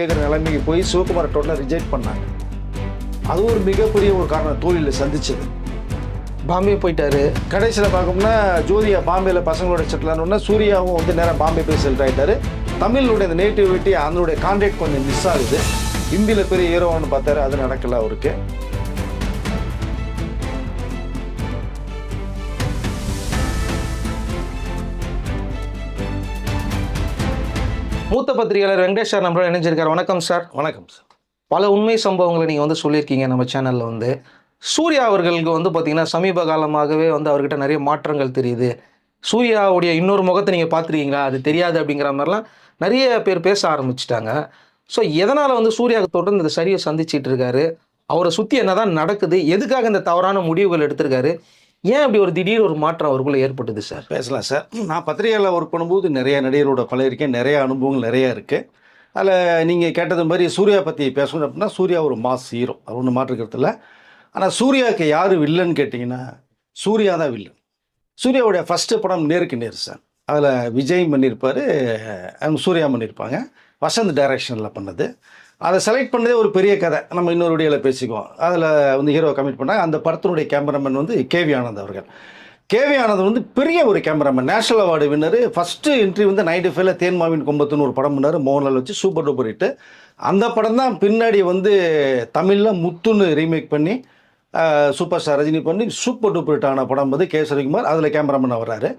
கேட்குற நிலைமைக்கு போய் சிவகுமார் டோட்டலாக ரிஜெக்ட் பண்ணாங்க. அது ஒரு மிகப்பெரிய ஒரு காரணம் தோழியில் சந்திச்சது. பாம்பே போயிட்டாரு. கடைசியில் பார்க்கணும்னா ஜோதியா பாம்பேயில் பசங்களோட செட்டில் சூர்யாவும் வந்து நேராக பாம்பே போய் செல்ட் ஆகிட்டாரு தமிழோட இந்த நேட்டிவிட்டி அதனுடைய கான்டாக்ட் கொஞ்சம் மிஸ் ஆகுது. ஹிந்தியில் பெரிய ஹீரோன்னு பார்த்தாரு. அது நடக்கல அவருக்கு. மூத்த பத்திரிகையாளர் வெங்கடேஷ் சார் நம்மளோட இணைஞ்சிருக்காரு. வணக்கம் சார். வணக்கம் சார். பல உண்மை சம்பவங்களை நீங்கள் வந்து சொல்லியிருக்கீங்க நம்ம சேனலில் வந்து. சூர்யா அவர்களுக்கு வந்து பார்த்தீங்கன்னா சமீப காலமாகவே வந்து அவர்கிட்ட நிறைய மாற்றங்கள் தெரியுது. சூர்யாவுடைய இன்னொரு முகத்தை நீங்கள் பார்த்துருக்கீங்களா? அது தெரியாது அப்படிங்கிற மாதிரிலாம் நிறைய பேர் பேச ஆரம்பிச்சிட்டாங்க. ஸோ எதனால் வந்து சூர்யாவுக்கு தொடர்ந்து இந்த சரியை சந்திச்சிட்டு இருக்காரு? அவரை சுற்றி என்னதான் நடக்குது? எதுக்காக இந்த தவறான முடிவுகள் எடுத்திருக்காரு? ஏன் அப்படி ஒரு திடீர் ஒரு மாற்றம் அவருக்குள்ளே ஏற்பட்டது சார்? பேசலாம் சார். நான் பத்திரிகையில் ஒர்க் பண்ணும்போது நிறைய நடிகரோட பழகிருக்கேன் நிறைய அனுபவங்கள் நிறைய இருக்குது அதில் நீங்கள் கேட்டது மாதிரி சூர்யா பற்றி பேசணும் அப்படின்னா சூர்யா ஒரு மாஸ் ஹீரோ அது ஒன்று மாற்றுக்கிறதுல ஆனால் சூர்யாவுக்கு யார் வில்லன்னு கேட்டிங்கன்னா சூர்யா தான் வில்லன் சூர்யாவுடைய ஃபஸ்ட்டு படம் நேருக்கு நேர் சார். அதில் விஜய் பண்ணியிருப்பார் அவங்க சூர்யா பண்ணியிருப்பாங்க வசந்த் டைரக்ஷனில் பண்ணது. அதை செலக்ட் பண்ணதே ஒரு பெரிய கதை. நம்ம இன்னொரு வீடியோவில் பேசிக்குவோம். அதில் வந்து ஹீரோ கமிட் பண்ணாங்க. அந்த படத்தினுடைய கேமராமேன் வந்து கேவி ஆனந்த் அவர்கள். கேவி ஆனந்த் வந்து பெரிய ஒரு cameraman national award winner first entry வந்து நைன்டி ஃபைவ்ல தேன்மாவின் கும்பத்துன்னு ஒரு படம் பண்ணார். மோகன்லால் வச்சு சூப்பர் டூப்பர் ஹிட்டு அந்த படம் தான் பின்னாடி வந்து தமிழில் முத்துன்னு ரீமேக் பண்ணி சூப்பர் ஸ்டார் ரஜினி பண்ணி சூப்பர் டூப்பர் ஹிட்டான படம் வந்து கே ரவிக்குமார் அதில் கேமராமேன் வர்றாரு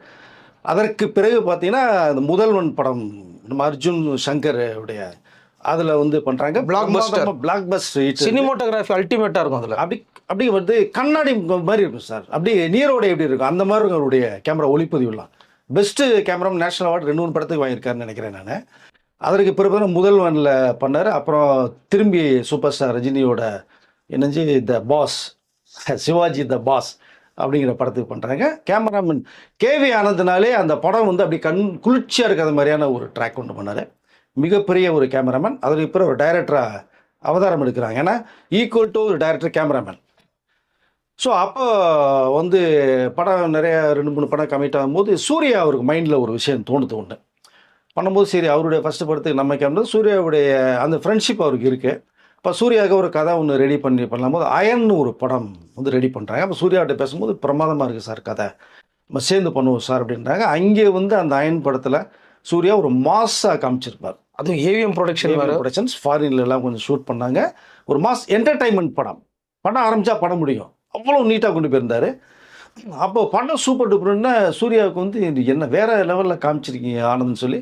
அதற்கு பிறகு பார்த்தீங்கன்னா அந்த முதல்வன் படம் நம்ம அர்ஜுன் சங்கர் உடைய அதில் வந்து பண்ணுறாங்க Blockbuster. Blockbuster hit cinematography அல்டிமேட்டாக இருக்கும் அதில். அப்படி அப்படி வந்து கண்ணாடி மாதிரி இருக்கும் சார். அப்படி நீரோட எப்படி இருக்கும்? அந்த மாதிரி அவருடைய கேமரா ஒளிப்பதிவுலாம். பெஸ்ட்டு கேமரா நேஷனல் அவார்டு ரெண்டு மூணு படத்துக்கு வாங்கியிருக்காருன்னு நினைக்கிறேன் நான். அதற்கு பிறகு தான் முதல்வனில் பண்ணார். அப்புறம் திரும்பி சூப்பர் ஸ்டார் ரஜினியோட என்னஞ்சு the boss Sivaji the boss அப்படிங்கிற படத்துக்கு பண்ணுறாங்க கேமராமேன் கேவி ஆனந்த்னாலே அந்த படம் வந்து அப்படி கண் குளிர்ச்சியாக இருக்கிற மாதிரியான ஒரு ட்ராக் கொண்டு பண்ணார் மிகப்பெரிய ஒரு கேமராமேன் அதற்கு பிறகு ஒரு டைரக்டராக அவதாரம் எடுக்கிறாங்க. ஏன்னா ஈக்குவல் டு ஒரு டைரக்டர் கேமராமேன் ஸோ அப்போ வந்து படம் நிறைய ரெண்டு மூணு படம் கமிட் ஆகும்போது சூர்யா அவருக்கு மைண்டில் ஒரு விஷயம் தோணுது ஒன்று பண்ணும்போது சரி அவருடைய ஃபஸ்ட்டு படத்துக்கு நம்ம கேமரா சூர்யாவுடைய அந்த ஃப்ரெண்ட்ஷிப் அவருக்கு இருக்குது இப்போ சூர்யாவுக்கு ஒரு கதை ஒன்று ரெடி பண்ணி பண்ணும்போது அயன்னு ஒரு படம் வந்து ரெடி பண்ணுறாங்க அப்போ சூர்யாவிட்ட பேசும்போது பிரமாதமாக இருக்குது சார் கதை. நம்ம சேர்ந்து பண்ணுவோம் சார் அப்படின்றாங்க. அங்கே வந்து அந்த அயன் படத்தில் சூர்யா ஒரு மாஸாக காமிச்சிருப்பார். அதுவும் ஏவிஎம் ப்ரொடக்ஷன் ப்ரொடக்ஷன்ஸ் ஃபாரின்ல எல்லாம் கொஞ்சம் ஷூட் பண்ணாங்க. ஒரு மாஸ் என்டர்டைன்மெண்ட் படம். படம் ஆரம்பிச்சா படம் முடியும். அவ்வளோ நீட்டாக கொண்டு போயிருந்தாரு. அப்போ படம் சூப்பர் டூப்பர்னா சூர்யாவுக்கு வந்து என்ன வேற லெவலில் காமிச்சிருக்கீங்க ஆனந்த்னு சொல்லி.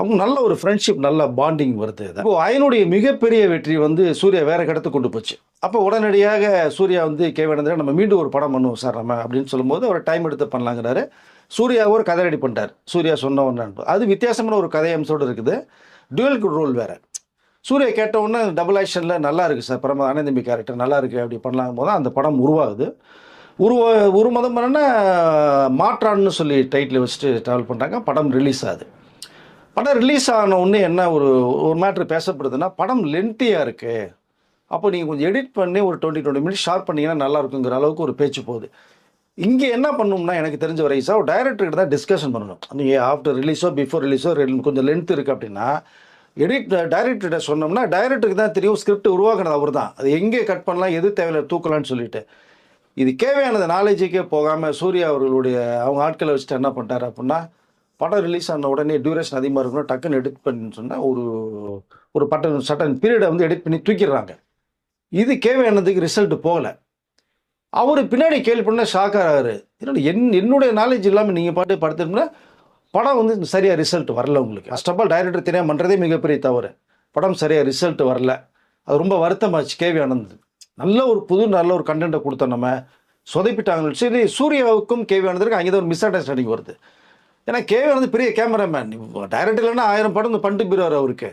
அவங்க நல்ல ஒரு ஃப்ரெண்ட்ஷிப் நல்ல பாண்டிங் வருது இப்போ அயனுடைய மிகப்பெரிய வெற்றி வந்து சூர்யா வேற கடத்துக்கு கொண்டு போச்சு. அப்போ உடனடியாக சூர்யா வந்து கேவேந்திரன் நம்ம மீண்டும் ஒரு படம் பண்ணுவோம் சார் நம்ம அப்படின்னு சொல்லும்போது அவர் டைம் எடுத்து பண்ணலாங்கிறாரு. சூர்யா ஒரு கதை ரெடி பண்ணிட்டார். சூர்யா சொன்ன ஒன்று அது வித்தியாசமான ஒரு கதை அம்சோடு இருக்குது. டுவெல் ரோல் வேறு. சூர்யா கேட்ட உடனே டபுள் ஆக்ஷனில் நல்லா இருக்குது சார். பரம ஆனந்தம்பி கேரக்டர் நல்லா இருக்குது அப்படி பண்ணலாம் போது அந்த படம் உருவாகுது. உருவ ஒரு மதம் பண்ணனா மாற்றான்னு சொல்லி டைட்டில் வச்சுட்டு ட்ராவல் பண்ணுறாங்க படம் ரிலீஸ் ஆகுது. படம் ரிலீஸ் ஆன உடனே என்ன ஒரு ஒரு மேட்ரு பேசப்படுதுன்னா படம் லென்த்தியாக இருக்குது அப்போ நீங்கள் கொஞ்சம் எடிட் பண்ணி ஒரு டுவெண்ட்டி டுவெண்ட்டி மினிட்ஸ் ஷார்ப் பண்ணிங்கன்னா நல்லா இருக்குங்கிற அளவுக்கு ஒரு பேச்சு போகுது. இங்கே என்ன பண்ணணும்னா எனக்கு தெரிஞ்ச வரை சார் டைரக்டர்கிட்ட தான் டிஸ்கஷன் பண்ணணும். நீங்கள் ஆஃப்டர் ரிலீஸோ பிஃபோர் ரிலீஸோ கொஞ்சம் லென்த் இருக்குது அப்படின்னா எடிட் டைரக்டர்கிட்ட சொன்னோம்னா டைரக்டருக்கு தான் தெரியும் ஸ்கிரிப்ட் உருவாக்குனது அவர் தான். அது எங்கே கட் பண்ணலாம் எது தேவையில்லை தூக்கலாம்னு சொல்லிட்டு. இது கேவையானது நாலேஜுக்கே போகாமல் சூர்யா அவர்களுடைய அவங்க ஆட்களை வச்சுட்டு என்ன பண்ணிட்டார் அப்படின்னா படம் ரிலீஸ் ஆன உடனே டியூரேஷன் அதிகமாக இருக்கணும் டக்குன்னு எடிட் பண்ணி சொன்னால் ஒரு ஒரு பட்டன் சட்டன் பீரியடை வந்து எடிட் பண்ணி தூக்கிடுறாங்க. இது கேவையானதுக்கு ரிசல்ட் போகலை. அவர் பின்னாடி கேள்வி பண்ண ஷாக் ஆகிறாரு என்னோட என் என்னுடைய நாலேஜ் இல்லாமல் நீங்கள் பாட்டு படுத்துருந்தா படம் வந்து சரியாக ரிசல்ட் வரல உங்களுக்கு. ஃபஸ்ட் ஆஃப் ஆல் டைரக்டர் தெரியாமல் பண்ணுறதே மிகப்பெரிய தவறு. படம் சரியாக ரிசல்ட் வரல. அது ரொம்ப வருத்தமாச்சு கேவி ஆனந்த். நல்ல ஒரு புது நல்ல ஒரு கண்டென்ட்டை கொடுத்தோம் நம்ம. சொதைப்பிட்டாங்கன்னு சரி சூர்யாவுக்கும் கேவி ஆனந்தருக்கு அங்கே தான் ஒரு மிஸ் அண்டர்ஸ்டாண்டிங் வருது. ஏன்னா கேவி ஆனந்த் பெரிய கேமராமேன் டைரக்டர் இல்லைன்னா ஆயிரம் படம் பண்ணிட்டு போயிடுவார் அவருக்கு.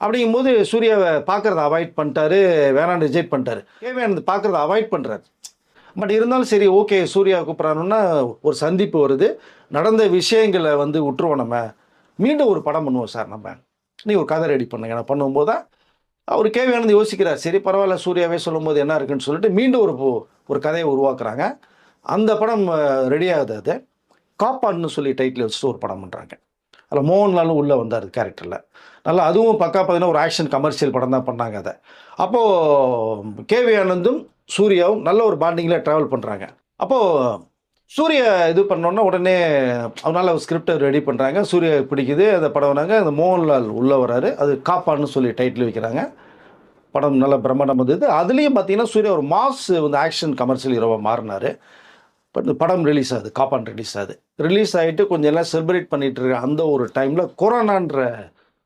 அப்படிங்கும்போது சூர்யாவை பார்க்குறத அவாய்ட் பண்ணிட்டாரு. வேணான்னு ரிஜெக்ட் பண்ணிட்டாரு. கேவி ஆனந்த் பார்க்குறத அவாய்ட் பண்ணுறாரு பட் இருந்தாலும் சரி ஓகே சூர்யா கூப்பிட்றானுன்னா ஒரு சந்திப்பு வருது. நடந்த விஷயங்களை வந்து விட்டுருவோம் நம்ம. மீண்டும் ஒரு படம் பண்ணுவோம் சார் நம்ம. நீ ஒரு கதை ரெடி பண்ணுங்க நான் பண்ணும்போது தான் அவர் கேவியானது யோசிக்கிறார். சரி பரவாயில்ல சூர்யாவே சொல்லும்போது என்ன இருக்குன்னு சொல்லிட்டு மீண்டும் ஒரு ஒரு கதையை உருவாக்குறாங்க. அந்த படம் ரெடி ஆகுது அது. காப்பான்னு சொல்லி டைட்டில் வச்சுட்டு ஒரு படம் பண்ணுறாங்க அதில் மோகன்லாலும் உள்ளே வந்தார் கேரக்டரில் நல்லா அதுவும் பக்கா பார்த்தீங்கன்னா ஒரு ஆக்ஷன் கமர்ஷியல் படம் தான் பண்ணாங்க அதை. அப்போது கேவி ஆனந்தும் சூர்யாவும் நல்ல ஒரு பாண்டிங்கில் ட்ராவல் பண்ணுறாங்க அப்போது சூர்யா இது பண்ணோன்னா உடனே அவனால ஸ்கிரிப்டை ரெடி பண்ணுறாங்க சூர்யா பிடிக்குது அந்த படம் வராங்க. அந்த மோகன்லால் உள்ளே வராரு. அது காப்பான்னு சொல்லி டைட்டில் வைக்கிறாங்க. படம் நல்ல பிரம்மாண்டம் வந்தது அதுலேயும் பார்த்தீங்கன்னா சூர்யா ஒரு மாஸ் வந்து ஆக்ஷன் கமர்ஷியல் ஹீரோவாக மாறினார். பட் இந்த படம் ரிலீஸ் ஆகுது. காப்பான் ரிலீஸ் ஆகுது. ரிலீஸ் ஆகிட்டு கொஞ்சம் எல்லாம் செலிப்ரேட் பண்ணிகிட்டு இருக்க அந்த ஒரு டைமில் கொரோனான்ற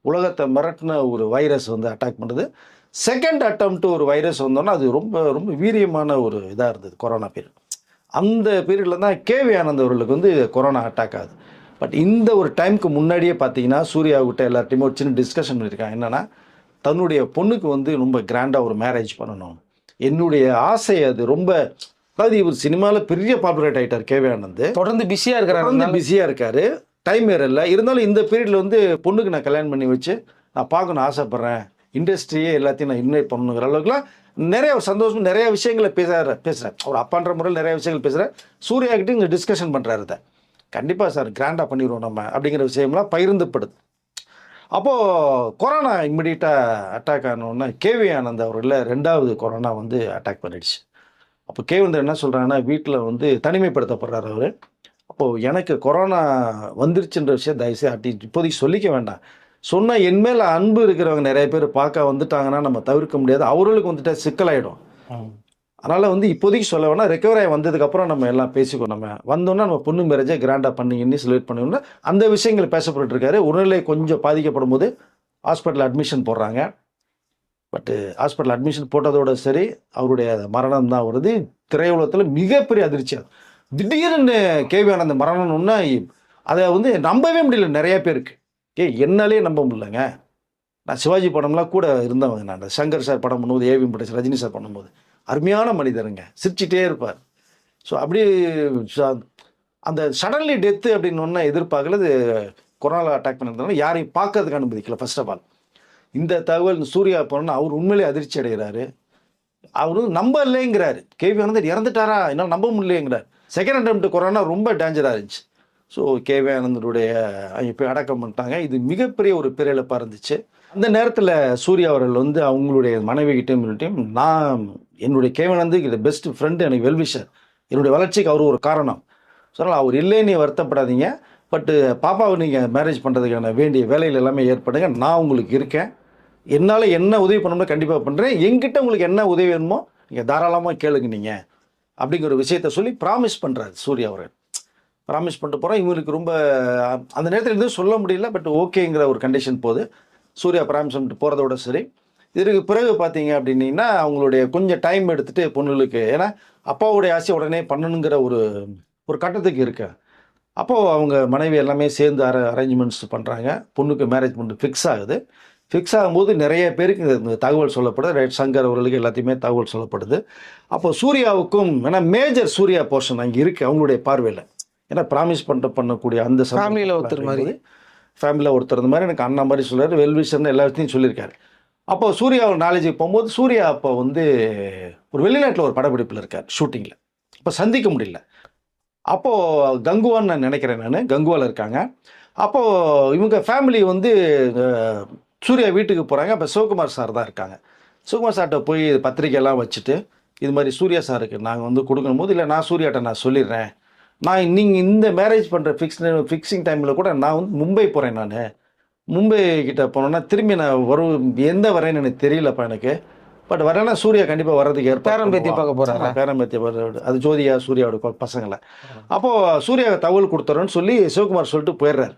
உலகத்தை மிரட்டின ஒரு வைரஸ் வந்து அட்டாக் பண்ணுது செகண்ட் அட்டம்ப்ட் ஒரு வைரஸ் வந்தோன்னா அது ரொம்ப ரொம்ப வீரியமான ஒரு இதாக இருந்தது கொரோனா பீரியட் அந்த பீரியடில் தான் கேவி ஆனந்த் அவர்களுக்கு வந்து கொரோனா அட்டாக் ஆகுது. பட் இந்த ஒரு டைமுக்கு முன்னாடியே பார்த்தீங்கன்னா சூர்யாவுக்கிட்ட எல்லார்ட்டையுமே ஒரு சின்ன டிஸ்கஷன் பண்ணியிருக்காங்க. என்னென்னா தன்னுடைய பொண்ணுக்கு வந்து ரொம்ப கிராண்டாக ஒரு மேரேஜ் பண்ணணும். என்னுடைய ஆசை அது ரொம்ப அதாவது இவர் சினிமாவில் பெரிய பாப்புலேட் ஆகிட்டார் கேவி ஆனந்த். தொடர்ந்து பிஸியா வந்து இருக்கிறாரு. பிஸியாக இருக்காரு. டைம் வேறு இல்லை. இருந்தாலும் இந்த பீரியடில் வந்து பொண்ணுக்கு நான் கல்யாணம் பண்ணி வச்சு நான் பார்க்கணும் ஆசைப்பட்றேன். இண்டஸ்ட்ரியே எல்லாத்தையும் நான் இன்வைட் பண்ணணுங்கிற அளவுக்குலாம் நிறைய ஒரு சந்தோஷம் நிறைய விஷயங்களை பேசுகிற பேசுகிறேன் ஒரு அப்பான்ற முறையில் நிறைய விஷயங்கள் பேசுகிறேன் சூர்யா கிட்ட இங்கே டிஸ்கஷன் பண்ணுறாரு இதை. கண்டிப்பாக சார் கிராண்டாக பண்ணிடுவோம் நம்ம அப்படிங்கிற விஷயம்லாம் பகிர்ந்துப்படுது. அப்போது கொரோனா இம்மிடியட்டாக அட்டாக் ஆனோன்னா கேவி ஆனந்த் அவர்களில் ரெண்டாவது கொரோனா வந்து அட்டாக் பண்ணிடுச்சு. அப்போ கேவந்தர் என்ன சொல்கிறாங்கன்னா வீட்டில் வந்து தனிமைப்படுத்தப்படுறாரு அவர். அப்போது எனக்கு கொரோனா வந்துருச்சுன்ற விஷயம் தயவுசெய்து அட்டி இப்போதைக்கு சொல்லிக்க வேண்டாம். சொன்னால் என் மேல அன்பு இருக்கிறவங்க நிறைய பேர் பார்க்க வந்துட்டாங்கன்னா நம்ம தவிர்க்க முடியாது. அவர்களுக்கு வந்துட்டு சிக்கலாயிடும். அதனால் வந்து இப்போதைக்கு சொல்ல வேணாம். ரெக்கவர் ஆகி வந்ததுக்கப்புறம் நம்ம எல்லாம் பேசிக்கோ நம்ம வந்தோன்னா நம்ம பொண்ணு மேரேஜை கிராண்டாக பண்ணிங்கன்னு செலிப்ரேட் பண்ணணும்னா அந்த விஷயங்கள் பேசப்பட்டு இருக்காரு உடல்நிலை கொஞ்சம் பாதிக்கப்படும் போது ஹாஸ்பிட்டல் அட்மிஷன் போடுறாங்க. பட்டு ஹாஸ்பிட்டல் அட்மிஷன் போட்டதோட சரி அவருடைய மரணம் தான் வருது. திரையுலகத்தில் மிகப்பெரிய அதிர்ச்சியாக திடீர்னு கேவி ஆனந்த மரணம்னா அதை வந்து நம்பவே முடியல. நிறைய பேருக்கு. ஏ என்னாலே நம்ப முடியலங்க. நான் சிவாஜி படம்லாம் கூட இருந்தவங்க நான். சங்கர் சார் படம் பண்ணும்போது ஏவி படம் ரஜினி சார் பண்ணும்போது. அருமையான மனிதருங்க. சிரிச்சிட்டே இருப்பார். ஸோ அப்படி அந்த சடன்லி டெத்து அப்படின்னு ஒன்று எதிர்பார்க்கல இது கொரோனா அட்டாக் பண்ணிருந்தாலும் யாரையும் பார்க்கறதுக்கு அனுமதிக்கல ஃபர்ஸ்ட் ஆஃப் ஆல் இந்த தகவல் சூர்யா போனோன்னா அவர் உண்மையிலே அதிர்ச்சி அடைகிறாரு. அவரு இல்லைங்கிறாரு. கேவி ஆனந்தர் இறந்துட்டாரா? என்னால் நம்ப முடியலைங்கிறார் செகண்ட் அட்டம் கொரோனா ரொம்ப டேஞ்சராக இருந்துச்சு. ஸோ கேவே ஆனந்தனுடைய இப்போ அடக்கம் பண்ணிட்டாங்க. இது மிகப்பெரிய ஒரு பேரிழப்பாக இருந்துச்சு. அந்த நேரத்தில் சூர்யா அவர்கள் வந்து அவங்களுடைய மனைவி கிட்டையும் நான் என்னுடைய கேவனந்து இது பெஸ்ட் ஃப்ரெண்டு எனக்கு வெல்விஷர். என்னுடைய வளர்ச்சிக்கு அவர் ஒரு காரணம். சொன்னால் அவர் இல்லைன்னு வருத்தப்படாதீங்க. பட்டு பாப்பாவை நீங்கள் மேரேஜ் பண்ணுறதுக்கான வேண்டிய வேலையில் எல்லாமே ஏற்படுங்க. நான் உங்களுக்கு இருக்கேன். என்னால் என்ன உதவி பண்ணணுமோ கண்டிப்பாக பண்ணுறேன் எங்கிட்ட உங்களுக்கு என்ன உதவி வேணுமோ நீங்கள் தாராளமாக கேளுங்க நீங்கள் அப்படிங்கிற ஒரு விஷயத்த சொல்லி ப்ராமிஸ் பண்ணுறாரு சூர்யா அவர்கள். ப்ராமிஸ் பண்ணிட்டு போகிறோம் இவங்களுக்கு ரொம்ப அந்த நேரத்தில் எதுவும் சொல்ல முடியல பட் ஓகேங்கிற ஒரு கண்டிஷன் போது சூர்யா ப்ராமிஸ் பண்ணிட்டு போகிறதோட சரி. இதற்கு பிறகு பார்த்தீங்க அப்படின்னீங்கன்னா அவங்களுடைய கொஞ்சம் டைம் எடுத்துகிட்டு பொண்ணுகளுக்கு ஏன்னா அப்பாவுடைய ஆசை உடனே பண்ணணுங்கிற ஒரு ஒரு கட்டத்துக்கு இருக்கு. அப்போது அவங்க மனைவி எல்லாமே சேர்ந்து அர அரேஞ்ச்மெண்ட்ஸ் பண்ணுறாங்க பொண்ணுக்கு மேரேஜ் பண்ணிட்டு ஃபிக்ஸ் ஆகுது. ஃபிக்ஸ் ஆகும்போது நிறைய பேருக்கு இந்த- தகவல் சொல்லப்படுது. ரைட் சங்கர் அவர்களுக்கு எல்லாத்தையுமே தகவல் சொல்லப்படுது. அப்போ சூர்யாவுக்கும் ஏன்னா மேஜர் சூர்யா போர்ஷன் அங்கே இருக்குது அவங்களுடைய பார்வையில். ஏன்னா ப்ராமிஸ் பண்ணிட்டு பண்ணக்கூடிய அந்த Family-ல ஒருத்தர் மாதிரி. ஃபேமிலியில் ஒருத்தர் இந்த மாதிரி எனக்கு அண்ணா மாதிரி சொல்றாரு வெல்விஷர்னு எல்லா விஷயத்தையும் சொல்லியிருக்காரு. அப்போ சூர்யா நாலேஜுக்கு போகும்போது சூர்யா அப்போ வந்து ஒரு வெளிநாட்டில் ஒரு படப்பிடிப்பில் இருக்கார் ஷூட்டிங்கில் அப்போ சந்திக்க முடியல. அப்போது கங்குவான்னு நான் நினைக்கிறேன் நான் கங்குவாவில் இருக்காங்க. அப்போது இவங்க ஃபேமிலி வந்து சூர்யா வீட்டுக்கு போகிறாங்க அப்போ சிவகுமார் சார் தான் இருக்காங்க. சிவகுமார் சார்கிட்ட போய் பத்திரிக்கையெல்லாம் வச்சுட்டு இது மாதிரி சூர்யா சாருக்கு நாங்கள் வந்து கொடுக்கணும் போது இல்லை நான் சூர்யாட்ட நான் சொல்லிடுறேன். நான் நீங்கள் இந்த மேரேஜ் பண்ணுற ஃபிக்ஸ் ஃபிக்ஸிங் டைமில் கூட நான் வந்து மும்பை போகிறேன் நான். மும்பை கிட்ட போனோன்னா திரும்பி நான் வரும் எந்த வரேன்னு எனக்கு தெரியலப்பா எனக்கு. பட் வரேன்னா சூர்யா கண்டிப்பாக வர்றதுக்கு ஏற்பாடு பேரன் பேத்தி பண்ணுவான். பார்க்க போறாரா? ஆமா, பேரன் பேத்தி வர்றது. அது ஜோதியா சூர்யாவோட பசங்களை. அப்போது சூர்யா தகவல் கொடுத்துறோன்னு சொல்லி சிவகுமார் சொல்லிட்டு போயிடுறாரு.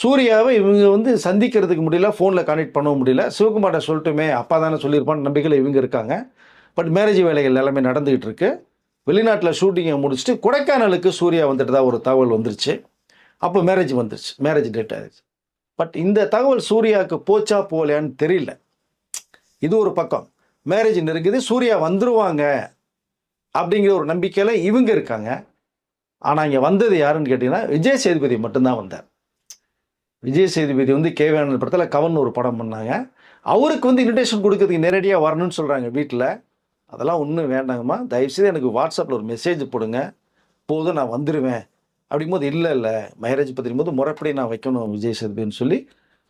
சூர்யாவை இவங்க வந்து சந்திக்கிறதுக்கு முடியல ஃபோனில் கனெக்ட் பண்ண முடியல. சிவகுமார்ட்ட சொல்லட்டுமே அப்பா தானே சொல்லியிருப்பான்னு நம்பிக்கையில் இவங்க இருக்காங்க. பட் மேரேஜ் வேலைகள் எல்லாமே நடந்துக்கிட்டு இருக்கு. வெளிநாட்டில் ஷூட்டிங்கை முடிச்சுட்டு கொடைக்கானலுக்கு சூர்யா வந்துட்டதா ஒரு தகவல் வந்துருச்சு. அப்போ மேரேஜ் வந்துருச்சு. மேரேஜ் டேட் ஆயிடுச்சு. பட் இந்த தகவல் சூர்யாவுக்கு போச்சா போகலையான்னு தெரியல. இது ஒரு பக்கம். மேரேஜ் நெருங்குது சூர்யா வந்துருவாங்க அப்படிங்கிற ஒரு நம்பிக்கையில் இவங்க இருக்காங்க. ஆனால் இங்கே வந்தது யாருன்னு கேட்டிங்கன்னா விஜய் சேதுபதி மட்டும்தான் வந்தார். விஜய் சேதுபதி வந்து கேவியான படத்தில் கவர்னு ஒரு படம் பண்ணாங்க. அவருக்கு வந்து இன்விடேஷன் கொடுக்கறதுக்கு நேரடியாக வரணும்னு சொல்கிறாங்க வீட்டில் அதெல்லாம் ஒன்றும் வேண்டாங்கம்மா தயவுசெய்து எனக்கு வாட்ஸ்அப்பில் ஒரு மெசேஜ் போடுங்க. போதும் நான் வந்துடுவேன் அப்படிங்கும்போது இல்லை இல்லை. மேரேஜ் பற்றியும் போது முறைப்படி நான் வைக்கணும் விஜய் சேதுபதினு சொல்லி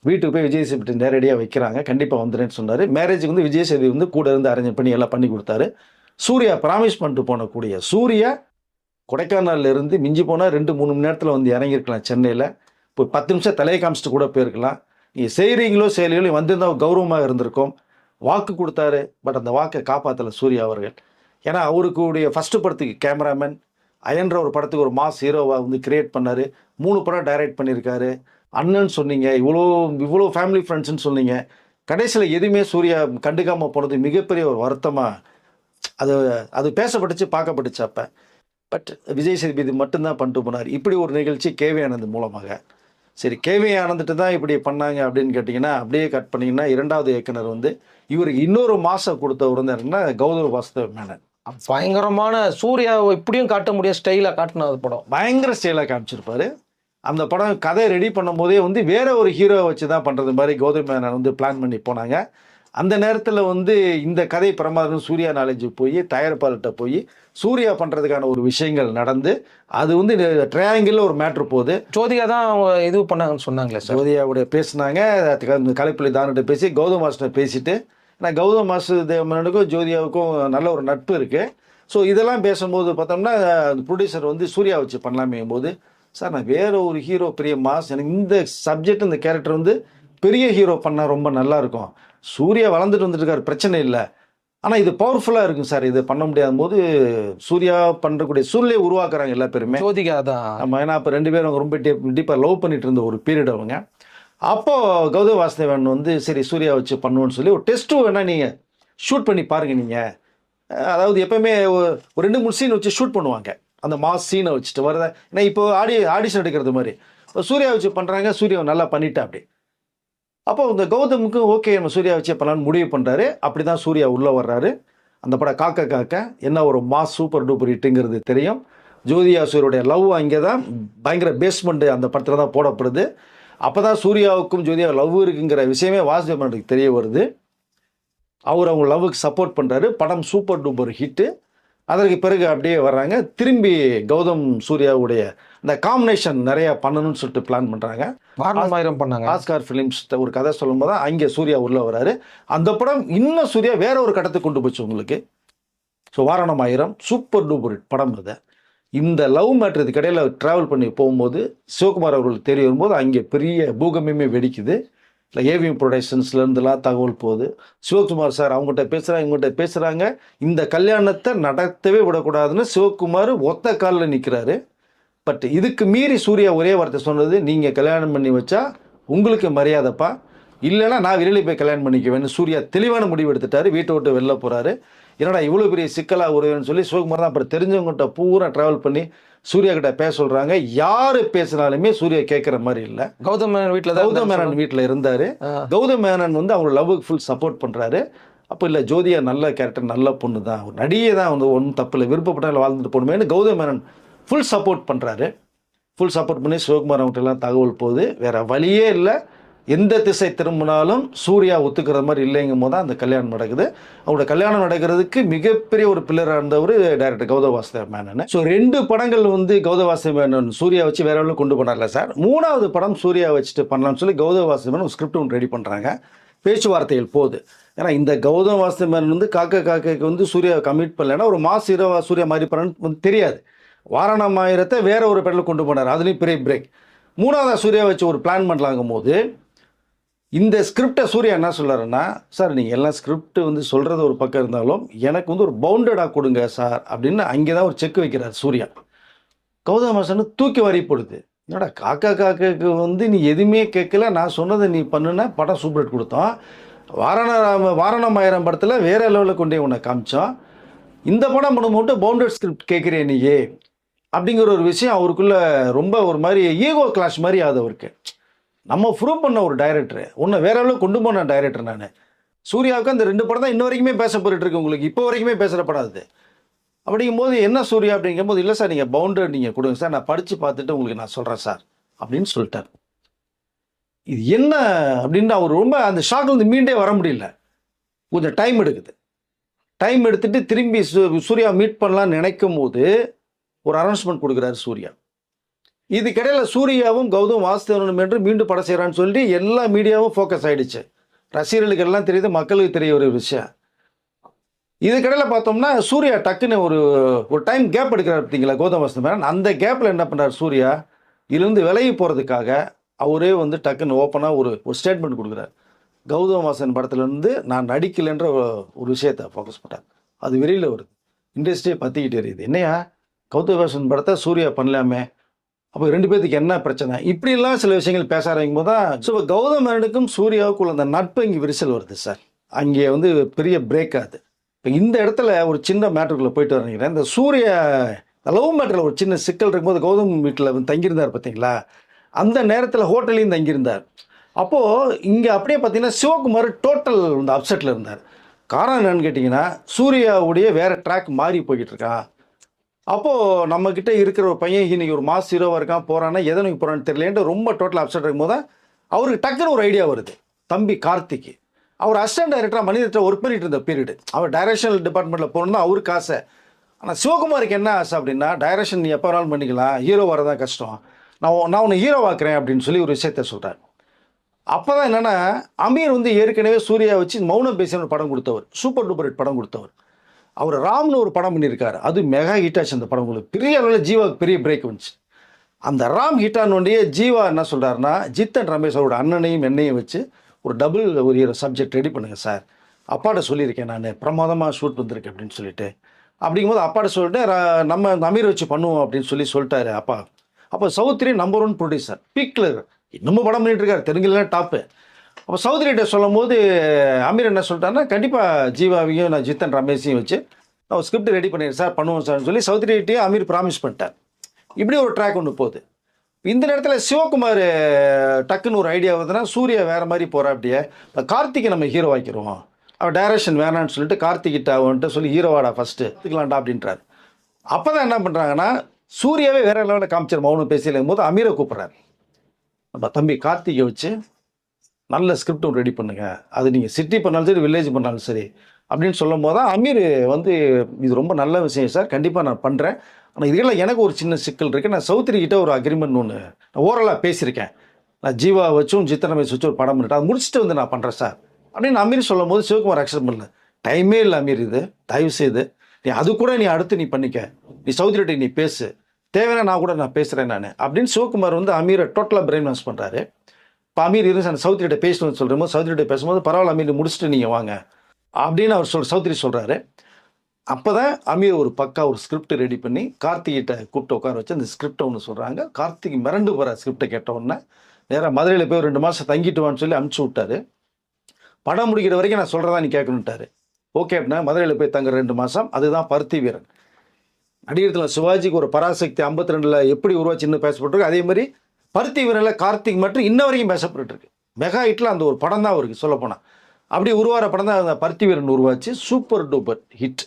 வீட்டுக்கு போய் விஜய் சேதுபதி நேரடியாக வைக்கிறாங்க. கண்டிப்பாக வந்துடுறேன்னு சொன்னார். மேரேஜுக்கு வந்து விஜய் சேதுபதி வந்து கூட இருந்து அரேஞ்ச் பண்ணி எல்லாம் பண்ணி கொடுத்தாரு. சூர்யா ப்ராமிஸ் பண்ணிட்டு போனக்கூடிய சூர்யா கொடைக்கானல்ல இருந்து மிஞ்சி போனால் ரெண்டு மூணு மணி நேரத்தில் வந்து இறங்கியிருக்கலாம் சென்னையில். இப்போ பத்து நிமிஷம் தலையை காமிச்சிட்டு கூட போயிருக்கலாம். நீங்கள் செய்கிறீங்களோ செய்யலையோ வந்திருந்தால் கௌரவமாக இருந்திருக்கும். வாக்கு கொடுத்தாரு பட் அந்த வாக்கை காப்பாற்றலை சூர்யா அவர்கள். ஏன்னா அவருக்கு உடைய ஃபஸ்ட்டு படத்துக்கு கேமராமேன் அயன்ற ஒரு படத்துக்கு ஒரு மாஸ் ஹீரோவாக வந்து கிரியேட் பண்ணார். மூணு படம் டைரக்ட் பண்ணியிருக்காரு. அண்ணன் சொன்னீங்க இவ்வளோ இவ்வளோ ஃபேமிலி ஃப்ரெண்ட்ஸ்னு சொன்னீங்க. கடைசியில் எதுவுமே சூர்யா கண்டுக்காமல் போனது மிகப்பெரிய ஒரு வருத்தமாக அது அது பேசப்பட்டுச்சு பார்க்கப்பட்டுச்சு அப்போ. பட் விஜய் சேதுபதி மட்டும்தான் பண்ணிட்டு போனார். இப்படி ஒரு நிகழ்ச்சி கேவி ஆனந்த் மூலமாக. சரி கேவி ஆனந்துட்டு தான் இப்படி பண்ணாங்க அப்படின்னு கேட்டிங்கன்னா அப்படியே கட் பண்ணிங்கன்னா இரண்டாவது இயக்குனர் வந்து இவருக்கு இன்னொரு மாதம் கொடுத்தவர் வந்து யாருன்னா கௌதம் வாசுதேவ மேனன். பயங்கரமான சூர்யாவை இப்படியும் காட்ட முடியாது ஸ்டைலாக காட்டின அது படம். பயங்கர ஸ்டைலாக காமிச்சிருப்பாரு. அந்த படம் கதை ரெடி பண்ணும்போதே வந்து வேற ஒரு ஹீரோவை வச்சு தான் பண்ணுறது மாதிரி கௌதம் மேனன் வந்து பிளான் பண்ணி போனாங்க. அந்த நேரத்தில் வந்து இந்த கதை பிரமாதம் சூர்யா நாலேஜ் போய் தயாரிப்பாளர்கிட்ட போய் சூர்யா பண்ணுறதுக்கான ஒரு விஷயங்கள் நடந்து அது வந்து ட்ரையாங்கிளில் ஒரு மேட்ரு போகுது. ஜோதிகா தான் இது பண்ணாங்கன்னு சொன்னாங்களே சார். ஜோதியாவுடைய பேசினாங்க. கலைப்புலி தானிட்ட பேசி கௌதம் மாஸ்டர் பேசிட்டு நான் கௌதம் மாஸ்டர் தேவமேனனுக்கும் ஜோதியாவுக்கும் நல்ல ஒரு நட்பு இருக்குது ஸோ இதெல்லாம் பேசும்போது பார்த்தோம்னா ப்ரொடியூசர் வந்து சூர்யா வச்சு பண்ணலாமே போது சார் நான் வேற ஒரு ஹீரோ பெரிய மாஸ் எனக்கு இந்த சப்ஜெக்ட் இந்த கேரக்டர் வந்து பெரிய ஹீரோ பண்ணால் ரொம்ப நல்லா இருக்கும். சூர்யா வளர்ந்துட்டு வந்துட்டு இருக்காரு பிரச்சனை இல்லை. ஆனால் இது பவர்ஃபுல்லாக இருக்கும் சார். இது பண்ண முடியாத போது சூர்யா பண்ணுறக்கூடிய சூழ்நிலையை உருவாக்குறாங்க எல்லா பேருமே. ஜோதிகா தான். நம்ம ஏன்னா அப்போ ரெண்டு பேரும் ரொம்ப டீப் டீப்பாக லவ் பண்ணிட்டு இருந்த ஒரு பீரியட் அவங்க. அப்போ கௌதம் வாசுதேவன் வந்து சரி சூர்யா வச்சு பண்ணுவோன்னு சொல்லி ஒரு டெஸ்ட்டும் வேணா நீங்கள் ஷூட் பண்ணி பாருங்க நீங்கள் அதாவது எப்பவுமே ஒரு ஒரு ரெண்டு மூணு சீன் வச்சு ஷூட் பண்ணுவாங்க. அந்த மாஸ் சீனை வச்சுட்டு வரத ஏன்னா இப்போ ஆடி ஆடிஷன் எடுக்கிறது மாதிரி. இப்போ சூர்யா வச்சு பண்ணுறாங்க சூர்யா நல்லா பண்ணிட்டா அப்படி அப்போ இந்த கௌதமுக்கு ஓகே நம்ம சூர்யா வச்சு பண்ணலான்னு முடிவு பண்ணுறாரு அப்படி தான் சூர்யா உள்ளே வர்றாரு. அந்த படம் காக்க காக்க என்ன ஒரு மாஸ் சூப்பர் டூப்பர் ஹிட்டுங்கிறது தெரியும். ஜோதியா சூரியோடைய லவ் அங்கே தான் பயங்கர பேஸ்மெண்ட்டு அந்த படத்தில் தான் போடப்படுது. அப்போ தான் சூர்யாவுக்கும் ஜோதியா லவ் இருக்குங்கிற விஷயமே வாசுதேவனுக்கு தெரிய வருது. அவர் அவங்க லவ்வுக்கு சப்போர்ட் பண்ணுறாரு படம் சூப்பர் டூப்பர் ஹிட்டு. அதற்கு பிறகு அப்படியே வர்றாங்க. திரும்பி கௌதம் சூர்யாவுடைய இந்த காம்பினேஷன் நிறையா பண்ணணும்னு சொல்லிட்டு பிளான் பண்ணுறாங்க வாரணம் ஆயிரம் பண்ணாங்க. ஆஸ்கார் ஃபிலிம்ஸ் ஒரு கதை சொல்லும்போது அங்கே சூர்யா உள்ள வராரு. அந்த படம் இன்னும் சூர்யா வேற ஒரு கட்டத்துக்கு கொண்டு போச்சு உங்களுக்கு. ஸோ வாரணம் ஆயிரம் சூப்பர் டூப்பர் படம் அது. இந்த லவ் மேட்ரு இதுக்கு இடையில ட்ராவல் பண்ணி போகும்போது சிவகுமார் அவர்களுக்கு தெரிய வரும்போது அங்கே பெரிய பூகம்பமே வெடிக்குது. இல்லை ஏவிஎம் ப்ரொடக்ஷன்ஸ்லேருந்துலாம் தகவல் போகுது. சிவகுமார் சார் அவங்ககிட்ட பேசுகிறாங்க இவங்ககிட்ட பேசுகிறாங்க இந்த கல்யாணத்தை நடத்தவே விடக்கூடாதுன்னு சிவகுமார் ஒத்த காலில் நிற்கிறாரு பட் இதுக்கு மீறி சூர்யா ஒரே வார்த்தை சொன்னது நீங்கள் கல்யாணம் பண்ணி வச்சா உங்களுக்கு மரியாதைப்பா. இல்லைன்னா நான் வெளியில் போய் கல்யாணம் பண்ணிக்குவேன்னு. சூர்யா தெளிவான முடிவு எடுத்துட்டாரு. வீட்டை விட்டு வெளில போகிறாரு என்னடா இவ்வளோ பெரிய சிக்கலாக வருவேன்னு சொல்லி சிவகுமார் தான் அப்புறம் தெரிஞ்சவங்ககிட்ட பூரா ட்ராவல் பண்ணி சூர்யா கிட்ட பேச சொல்கிறாங்க யார் பேசினாலுமே சூர்யா கேட்குற மாதிரி இல்லை. கௌதம் மேனன் வீட்டில் கௌதம் மேனன் வீட்டில் இருந்தார். கௌதம் மேனன் வந்து அவங்க லவ்வுக்கு ஃபுல் சப்போர்ட் பண்ணுறாரு அப்போ இல்லை ஜோதியா நல்ல கேரக்டர் நல்ல பொண்ணு தான் ஒரு நடிகை தான் வந்து ஒன்றும் தப்பு இல்லை. விருப்பப்பட்டாலும் வாழ்ந்துட்டு போகணுமேனு கௌதம் மேனன் ஃபுல் சப்போர்ட் பண்ணுறாரு ஃபுல் சப்போர்ட் பண்ணி சிவகுமார் அவங்கள்ட்டலாம் தகவல் போகுது. வேறு வழியே இல்லை. எந்த திசை திரும்பினாலும் சூர்யா ஒத்துக்கிற மாதிரி இல்லைங்கும் போது தான் அந்த கல்யாணம் நடக்குது. அவங்களோட கல்யாணம் நடக்கிறதுக்கு மிகப்பெரிய ஒரு பில்லராக இருந்தவர் டைரக்டர் கௌதம் மேனன். ஸோ ரெண்டு படங்கள் வந்து கௌதம் மேனன் சூர்யா வச்சு வேற எவ்வளோ கொண்டு போனார்ல சார் மூணாவது படம் சூர்யா வச்சுட்டு பண்ணலாம்னு சொல்லி கௌதம் மேனன் ஒரு ஸ்கிரிப்ட் ஒன்று ரெடி பண்ணுறாங்க பேச்சுவார்த்தைகள் போகுது. ஏன்னா இந்த கௌதம் வாசுதேவ் மேனன் வந்து காக்க காக்கைக்கு வந்து சூர்யா கமிட் பண்ணலைன்னா ஒரு மாஸ் இரவா சூர்யா மாதிரி பண்ணணும்னு வந்து தெரியாது. வாரணம் ஆயிரத்தை வேற ஒரு பெடலில் கொண்டு போனார். அதுலேயும் பெரிய பிரேக். மூணாவது சூர்யா வச்சு ஒரு பிளான் பண்ணலாங்கும் போது இந்த ஸ்கிரிப்டை சூர்யா என்ன சொல்கிறாருன்னா சார் நீங்கள் எல்லாம் ஸ்கிரிப்ட் வந்து சொல்கிறது ஒரு பக்கம் இருந்தாலும் எனக்கு வந்து ஒரு பவுண்டடாக கொடுங்க சார் அப்படின்னு அங்கே தான் ஒரு செக் வைக்கிறார் சூர்யா. கௌதம் தூக்கி வரி போடுது. என்னடா காக்கா காக்காக்கு வந்து நீ எதுவுமே கேட்கல. நான் சொன்னதை நீ பண்ணுன. படம் சூப்பர் கொடுத்தோம். வாரண வாரணமாயிரம் படத்தில் வேறு லெவலில் கொண்டே உன்னை காமிச்சோம். இந்த படம் பண்ண மட்டும் பவுண்டட் ஸ்கிரிப்ட் கேட்குறேன் நீயே. அப்படிங்கிற ஒரு விஷயம் அவருக்குள்ள ரொம்ப ஒரு மாதிரி ஈகோ கிளாஷ் மாதிரி ஆகுது அவருக்கு. நம்ம ப்ரூவ் பண்ண ஒரு டைரக்டர் உன்னை வேற அளவுக்கு கொண்டு போன டைரக்டர் நான். சூர்யாவுக்கு அந்த ரெண்டு படம் தான் இன்ன வரைக்குமே பேசப்பட்டு இருக்கு உங்களுக்கு இப்போ வரைக்குமே பேசப்படாது அப்படிங்கும்போது என்ன சூர்யா அப்படிங்கும்போது இல்லை சார் நீங்கள் பவுண்டர் நீங்கள் கொடுங்க சார் நான் படித்து பார்த்துட்டு உங்களுக்கு நான் சொல்கிறேன் சார் அப்படின்னு சொல்லிட்டார். இது என்ன அப்படின்னு அவர் ரொம்ப அந்த ஷாக்லேருந்து மீண்டே வர முடியல. கொஞ்சம் டைம் எடுக்குது. டைம் எடுத்துட்டு திரும்பி சூ- சூர்யா மீட் பண்ணலாம்னு நினைக்கும் போது ஒரு அனௌன்ஸ்மெண்ட் கொடுக்குறாரு சூர்யா. இதுக்கிடையில் சூர்யாவும் கௌதம் வாசுதேவனும் என்று மீண்டும் படம் செய்கிறான்னு சொல்லி எல்லா மீடியாவும் ஃபோக்கஸ் ஆகிடுச்சு ரசிகர்களுக்கு எல்லாம் தெரியுது மக்களுக்கு தெரிய ஒரு விஷயம். இதுக்கிடையில் பார்த்தோம்னா சூர்யா டக்குன்னு ஒரு ஒரு டைம் கேப் எடுக்கிறார் பார்த்தீங்களா கௌதம் வாசுதேவன் அந்த கேப்பில் என்ன பண்ணுறார் சூர்யா? இதுலேருந்து விலகி போகிறதுக்காக அவரே வந்து டக்குன்னு ஓப்பனாக ஒரு ஒரு ஸ்டேட்மெண்ட் கொடுக்குறார். கௌதம் வாசன் படத்துலேருந்து நான் நடிக்கலைன்ற ஒரு- விஷயத்தை ஃபோக்கஸ் பண்ணார் அது வெளியில் வருது. இண்டஸ்ட்ரியை பற்றிக்கிட்டு எரியுது என்னையா? கௌதம் படத்தை சூர்யா பண்ணலாமே. அப்போ ரெண்டு பேர்த்துக்கு என்ன பிரச்சனை? இப்படிலாம் சில விஷயங்கள் பேச ஆரம்பிக்கும் போது தான் ஸோ கௌதம் மேனனுக்கும் சூர்யாவுக்குள்ள அந்த நட்பு இங்கே விரிசல் வருது சார் அங்கே வந்து பெரிய பிரேக் ஆகுது. இப்போ இந்த இடத்துல ஒரு சின்ன மேட்டருக்குள்ளே போயிட்டு வரீங்க இந்த சூர்யா லவ் மேட்டரில் ஒரு சின்ன சிக்கல் இருக்கும்போது கௌதம் வீட்டில் வந்து தங்கியிருந்தார் பார்த்தீங்களா அந்த நேரத்தில் ஹோட்டலையும் தங்கியிருந்தார். அப்போது இங்கே அப்படியே பார்த்தீங்கன்னா சிவகுமார் டோட்டல் வந்து அப்செட்டில் இருந்தார். காரணம் என்னன்னு கேட்டிங்கன்னா சூர்யாவுடைய வேறு ட்ராக் மாறி போய்கிட்டு இருக்கான். அப்போது நம்மக்கிட்ட இருக்கிற ஒரு பையன் இன்னைக்கு ஒரு மாஸ் ஹீரோவாக இருக்கான் போகிறான்னா எதை நோக்கி போகிறான்னு தெரியலேன்ட்டு ரொம்ப டோட்டல் அப்செட் இருக்கும்போது தான் அவருக்கு டக்குன்னு ஒரு ஐடியா வருது. தம்பி கார்த்திக்கு. அவர் அசிஸ்டன்ட் டைரக்டராக மனிதத்தை ஒர்க் பண்ணிட்டு இருந்த பீரியடு அவர் டைரக்ஷனல் டிபார்ட்மெண்ட்டில் போகணும்னா அவருக்கு ஆசை. ஆனால் சிவகுமாருக்கு என்ன ஆசை அப்படின்னா டைரக்ஷன் நீ எப்போ வேணாலும் பண்ணிக்கலாம். ஹீரோ வரதான் கஷ்டம். நான் நான் உன்னை ஹீரோ ஆக்குறேன் அப்படின்னு சொல்லி ஒரு விஷயத்த சொல்கிறார் அப்போ தான் என்னென்னா அமீர் வந்து ஏற்கனவே சூர்யா வச்சு மௌனம் பேசின ஒரு படம் கொடுத்தவர். சூப்பர் டூப்பர் படம் கொடுத்தவர். அவர் ராம்னு ஒரு படம் பண்ணியிருக்காரு. அது மெகா ஹிட் ஆச்சு அந்த படம் உங்களுக்கு. பெரிய அளவில் ஜீவாவுக்கு பெரிய பிரேக் வந்துச்சு. அந்த ராம் ஹிட் ஜீவா என்ன சொல்கிறாருன்னா ஜித்தன் ரமேஷ் அவரோட அண்ணனையும் என்னையும் வச்சு ஒரு டபுள் ஒரு சப்ஜெக்ட் ரெடி பண்ணுங்கள் சார். அப்பாட்ட சொல்லியிருக்கேன் நான். பிரமாதமாக ஷூட் வந்திருக்கு அப்படின்னு சொல்லிட்டு. அப்படிங்கும்போது அப்பாட்ட சொல்லிட்டு நம்ம நமீர் அமீர் வச்சு பண்ணுவோம் அப்படின்னு சொல்லி சொல்லிட்டாரு அப்பா. அப்போ சௌத்ரி நம்பர் ஒன் ப்ரொடியூசர் பீக்கில் இன்னமும் படம் பண்ணிட்டு இருக்காரு. தெலுங்குலாம் டாப்பு அப்போ சௌத்ரிகிட்ட சொல்லும் போது அமீர் என்ன சொல்லிட்டாருன்னா கண்டிப்பாக ஜீவாவையும் நான் ஜித்தன் ரமேஷையும் வச்சு நான் ஸ்கிரிப்ட் ரெடி பண்ணிடுறேன் சார் பண்ணுவோம் சார்னு சொல்லி சௌத்ரிகிட்டே அமீர் ப்ராமிஸ் பண்ணிட்டார். இப்படி ஒரு ட்ராக் ஒன்று போகுது. இந்த நேரத்தில் சிவகுமார் டக்குன்னு ஒரு ஐடியா வருதுன்னா சூர்யா வேற மாதிரி போகிறா அப்படியே. இப்போ கார்த்திகை நம்ம ஹீரோ ஆக்கிடுவோம். அவர் டைரக்ஷன் வேணான்னு சொல்லிட்டு கார்த்திகிட்ட அவன்ட்டு சொல்லி ஹீரோவாடா ஃபஸ்ட்டு எடுத்துக்கலாம்டா அப்படின்றாரு. அப்போ தான் என்ன பண்ணுறாங்கன்னா சூர்யாவே வேற லெவலில் காமிச்சிரு மௌனம் பேசியிலும் போது அமீரை கூப்பிட்றாரு. நம்ம தம்பி கார்த்திகை வச்சு நல்ல ஸ்கிரிப்ட் ஒன்று ரெடி பண்ணுங்கள் அது நீங்கள் சிட்டி பண்ணாலும் சரி வில்லேஜ் பண்ணாலும் சரி அப்படின்னு சொல்லும் போது தான் அமீர் வந்து இது ரொம்ப நல்ல விஷயம் சார் கண்டிப்பாக நான் பண்ணுறேன் ஆனால் இதில் எனக்கு ஒரு சின்ன சிக்கல் இருக்குது நான் சௌத்ரிக்கிட்ட ஒரு அக்ரிமெண்ட் ஒன்று நான் ஓரலாக பேசியிருக்கேன். நான் ஜீவா வச்சும் ஜித்தன் வச்சு ஒரு படம் பண்ணிட்டேன். அதை முடிச்சுட்டு வந்து நான் பண்ணுறேன் சார் அப்படின்னு அமீர் சொல்லும் போது சிவகுமார் அக்செப்ட் பண்ணல. டைமே இல்லை அமீர் இது. தயவு செய்து நீ அது கூட நீ அடுத்து நீ பண்ணிக்க. நீ சௌத்ரிகிட்ட நீ பேசு. தேவையான நான் கூட நான் பேசுகிறேன் நான். அப்படின்னு சிவகுமார் வந்து அமீரை டோட்டலாக பிரெயின் வாஷ் பண்ணுறாரு இப்போ அமீர் இருந்து அந்த சௌத்ரிகிட்ட பேசணும்னு சொல்கிற போது சௌத்ரிகிட்ட பேசும்போது பரவாயில்ல அமீர் முடிச்சுட்டு நீங்கள் வாங்க. அப்படின்னு அவர் சொல் சௌத்ரி சொல்கிறாரு அப்போ தான் அமீர் ஒரு பக்கா ஒரு ஸ்கிரிப்ட் ரெடி பண்ணி கார்த்திகிட்ட கூப்பிட்டு உட்கார வச்சு அந்த ஸ்கிரிப்டை ஒன்று சொல்கிறாங்க கார்த்திக் மிரண்டு போகிற ஸ்கிரிப்டை கேட்டவுடனே நேராக மதுரையில் போய் ரெண்டு மாதம் தங்கிட்டு வான்னு சொல்லி அனுப்பிச்சி விட்டாரு. படம் முடிக்கிற வரைக்கும் நான் சொல்கிறதா நீ கேட்கணுன்ட்டாரு ஓகே அப்படின்னா மதுரையில் போய் தங்குற ரெண்டு மாதம் அதுதான் பருத்தி வீரன். நடிகரத்தில் சிவாஜிக்கு ஒரு பராசக்தி 52 ரெண்டில் எப்படி உருவாச்சுன்னு பேசப்பட்டிருக்கு. அதே மாதிரி பருத்தி வீரனில் கார்த்திக் மட்டும் இன்ன வரைக்கும் பேசப்பட்டுருக்கு. மெகா ஹிட்டில் அந்த ஒரு படம் தான் அவருக்கு சொல்லப்போனால் அப்படி உருவார படம் தான் அந்த பருத்தி வீரன் உருவாச்சு. சூப்பர் டூப்பர் ஹிட்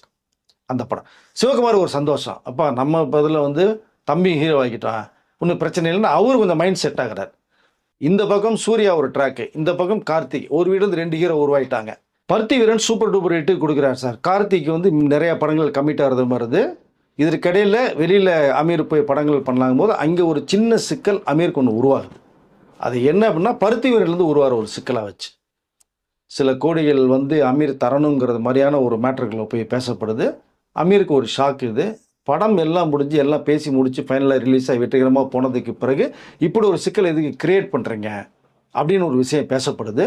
அந்த படம். சிவகுமார் ஒரு சந்தோஷம். அப்பா நம்ம பதில் வந்து தம்பி ஹீரோ ஆகிட்டான். ஒன்றும் பிரச்சனை இல்லைன்னு அவரும் கொஞ்சம் மைண்ட் செட் ஆகிறார். இந்த பக்கம் சூர்யா ஒரு ட்ராக்கு இந்த பக்கம் கார்த்திக். ஒரு வீடு வந்து ரெண்டு hero உருவாயிட்டாங்க. Paruthi Veeran super duper hit கொடுக்குறாரு சார். கார்த்திக் வந்து நிறையா படங்கள் கமிட் ஆகிறது வருது இதற்கிடையில் வெளியில் அமீர் போய் படங்கள் பண்ணலாங்கும் போது அங்கே ஒரு சின்ன சிக்கல் அமீருக்கு ஒன்று உருவாகுது. அது என்ன அப்படின்னா பருத்தி வீரன்லேருந்து உருவாகிற ஒரு சிக்கலாக வச்சு. சில கோடிகள் வந்து அமீர் தரணுங்கிறது மாதிரியான ஒரு மேட்டர்களை போய் பேசப்படுது. அமீருக்கு ஒரு ஷாக் இது. படம் எல்லாம் முடிஞ்சு எல்லாம் பேசி முடித்து ஃபைனலாக ரிலீஸ் ஆகி வெற்றிகரமாக போனதுக்கு பிறகு இப்படி ஒரு சிக்கல் எதுக்கு கிரியேட் பண்ணுறீங்க அப்படின்னு ஒரு விஷயம் பேசப்படுது.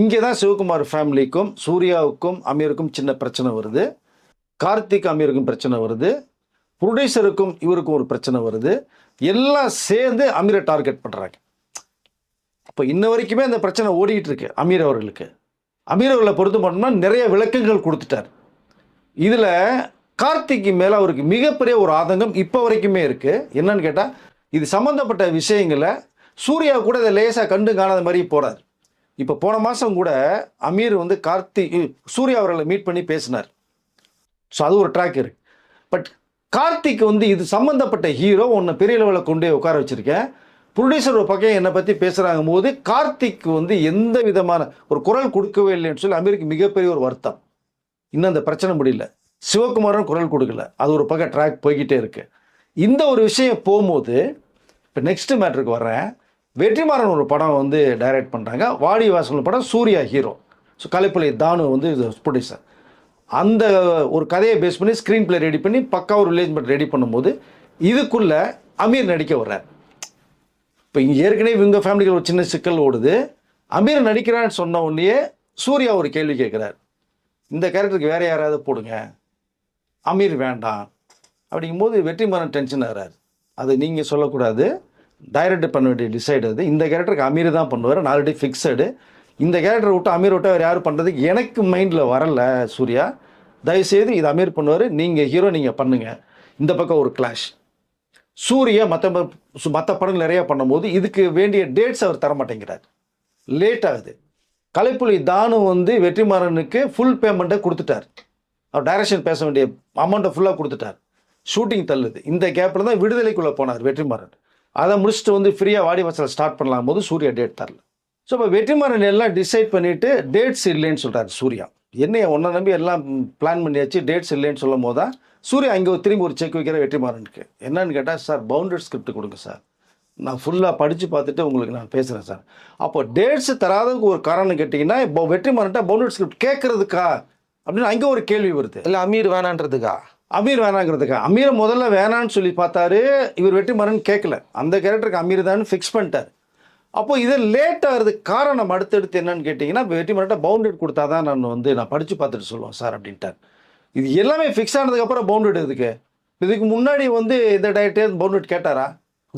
இங்கே தான் சிவகுமார் ஃபேமிலிக்கும் சூர்யாவுக்கும் அமீருக்கும் சின்ன பிரச்சனை வருது. கார்த்திக் அமீருக்கும் பிரச்சனை வருது. ப்ரொடியூசருக்கும் இவருக்கும் ஒரு பிரச்சனை வருது. எல்லாம் சேர்ந்து அமீரை டார்கெட் பண்ணுறாங்க அப்போ இன்ன வரைக்குமே அந்த பிரச்சனை ஓடிக்கிட்டு இருக்கு அமீர் அவர்களுக்கு. அமீர் அவர்களை பொறுத்து பண்ணோம்னா நிறைய விளக்கங்கள் கொடுத்துட்டார். இதில் கார்த்திக்கு மேலே அவருக்கு மிகப்பெரிய ஒரு ஆதங்கம் இப்போ வரைக்குமே இருக்குது என்னன்னு கேட்டால் இது சம்மந்தப்பட்ட விஷயங்களை சூர்யா கூட இதை லேசாக கண்டு காணாத மாதிரி போகிறார் இப்போ போன மாதம் கூட அமீர் வந்து கார்த்திக் சூர்யா அவர்களை மீட் பண்ணி பேசினார். ஸோ அது ஒரு ட்ராக் இருக்கு. பட் கார்த்திக் வந்து இது சம்மந்தப்பட்ட ஹீரோ உன்னை பெரிய லெவலில் கொண்டு உட்கார வச்சுருக்கேன். ப்ரொடியூசர் ஒரு பக்கம் என்னை பற்றி பேசுகிறாங்க போது கார்த்திக் வந்து எந்த விதமான ஒரு குரல் கொடுக்கவே இல்லைன்னு சொல்லி அமீருக்கு மிகப்பெரிய ஒரு வருத்தம். இன்னும் அந்த பிரச்சனை முடியல. சிவகுமாரும் குரல் கொடுக்கல. அது ஒரு பக்கம் ட்ராக் போய்கிட்டே இருக்கு. இந்த ஒரு விஷயம் போகும்போது இப்போ நெக்ஸ்ட் மேட்ருக்கு வர்றேன். வெற்றிமாறன் ஒரு படம் வந்து டைரக்ட் பண்ணுறாங்க வாடி வாசல் படம் சூர்யா ஹீரோ. ஸோ கலைப்பள்ளி தானு வந்து ப்ரொடியூசர் அந்த ஒரு கதையை பேஸ் பண்ணி ஸ்க்ரீன் பிளே ரெடி பண்ணி பக்கா ஒரு ரிலேஜ்மெண்ட் ரெடி பண்ணும்போது இதுக்குள்ள அமீர் நடிக்க வர்றார். இப்போ இங்கே ஏற்கனவே இவங்க ஃபேமிலிக்கு ஒரு சின்ன சிக்கல் ஓடுது. அமீர் நடிக்கிறான்னு சொன்ன உடனே சூர்யா ஒரு கேள்வி கேட்குறார். இந்த கேரக்டருக்கு வேற யாராவது போடுங்க. அமீர் வேண்டாம். அப்படிங்கும்போது வெற்றிமாறன் டென்ஷன் ஆகிறார். அது நீங்கள் சொல்லக்கூடாது. டைரக்ட் பண்ண வேண்டிய டிசைட் அது. இந்த கேரக்டருக்கு அமீர் தான் பண்ணுவார். நான் ஆல்ரெடி ஃபிக்ஸடு இந்த கேரக்டரை விட்டு அமீர் விட்டு வேறு யாரும் பண்ணுறதுக்கு எனக்கு மைண்டில் வரல சூர்யா. தயவுசெய்து இது அமீர் பண்ணுவார். நீங்கள் ஹீரோ நீங்கள் பண்ணுங்கள் இந்த பக்கம் ஒரு கிளாஷ் சூர்யா மற்ற மற்ற படங்கள் நிறையா பண்ணும்போது இதுக்கு வேண்டிய டேட்ஸ் அவர் தர மாட்டேங்கிறார். லேட் ஆகுது. கலைப்புலி தானு வந்து வெற்றிமாறனுக்கு ஃபுல் பேமெண்ட்டை கொடுத்துட்டார். அவர் டைரக்ஷன் பேச வேண்டிய அமௌண்ட்டை ஃபுல்லாக கொடுத்துட்டார். ஷூட்டிங் தள்ளுது. இந்த கேப்பில் தான் விடுதலைக்குள்ளே போனார் வெற்றிமாறன். அதை முடிச்சுட்டு வந்து ஃப்ரீயாக வாடி வாசல் ஸ்டார்ட் பண்ணலாம் போது சூர்யா டேட் தரல. ஸோ இப்போ வெற்றிமாறன் எல்லாம் டிசைட் பண்ணிவிட்டு டேட்ஸ் இல்லைன்னு சொல்கிறார் சூர்யா. என்னைய ஒன்றை நம்பி எல்லாம் பிளான் பண்ணியாச்சு டேட்ஸ் இல்லைன்னு சொல்லும் போது தான் சூர்யா அங்கே திரும்பி ஒரு செக் வைக்கிற வெற்றிமாறனுக்கு. என்னன்னு கேட்டால் சார் பவுண்டட் ஸ்கிரிப்ட் கொடுங்க சார். நான் ஃபுல்லாக படித்து பார்த்துட்டு உங்களுக்கு நான் பேசுகிறேன் சார். அப்போ டேட்ஸ் தராததுக்கு ஒரு காரணம் கேட்டிங்கன்னா இப்போ வெற்றிமாறன்ட்ட பவுண்டட் ஸ்கிரிப்ட் கேட்குறதுக்கா அப்படின்னு அங்கே ஒரு கேள்வி வருது. இல்லை அமீர் வேணான்றதுக்கா? அமீர் வேணாங்கிறதுக்கு? அமீரை முதல்ல வேணான்னு சொல்லி பார்த்தாரு இவர் வெற்றிமாறன் கேட்கல அந்த கேரக்டருக்கு அமீர் தான் ஃபிக்ஸ் பண்ணிட்டார். அப்போ இது லேட் ஆகிறதுக்கு காரணம் அடுத்தடுத்து என்னன்னு கேட்டிங்கன்னா இப்போ வெற்றிமாறன்ட்ட பவுண்டட் கொடுத்தா தான் நான் வந்து நான் படித்து பார்த்துட்டு சொல்லுவேன் சார் அப்படின்ட்டார். இது எல்லாமே ஃபிக்ஸ் ஆனதுக்கப்புறம் பவுண்டட் எதுக்கு? இதுக்கு முன்னாடி வந்து இந்த டயட்டே பவுண்டட் கேட்டாரா?